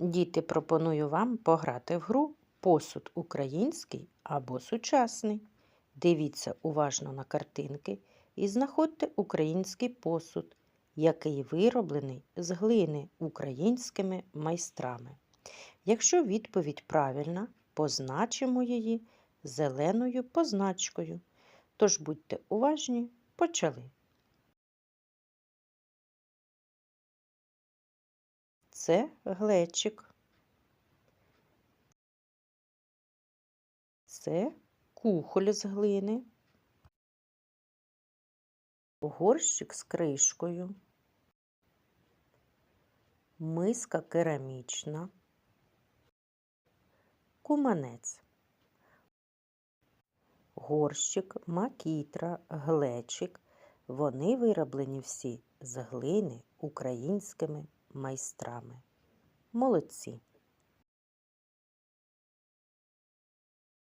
Діти, пропоную вам пограти в гру посуд український або сучасний. Дивіться уважно на картинки і знаходьте український посуд, який вироблений з глини українськими майстрами. Якщо відповідь правильна, позначимо її зеленою позначкою. Тож будьте уважні, почали. Це глечик. Це кухоль з глини. Горщик з кришкою. Миска керамічна. Куманець. Горщик, макітра, глечик. Вони вироблені всі з глини українськими майстрами. Молодці!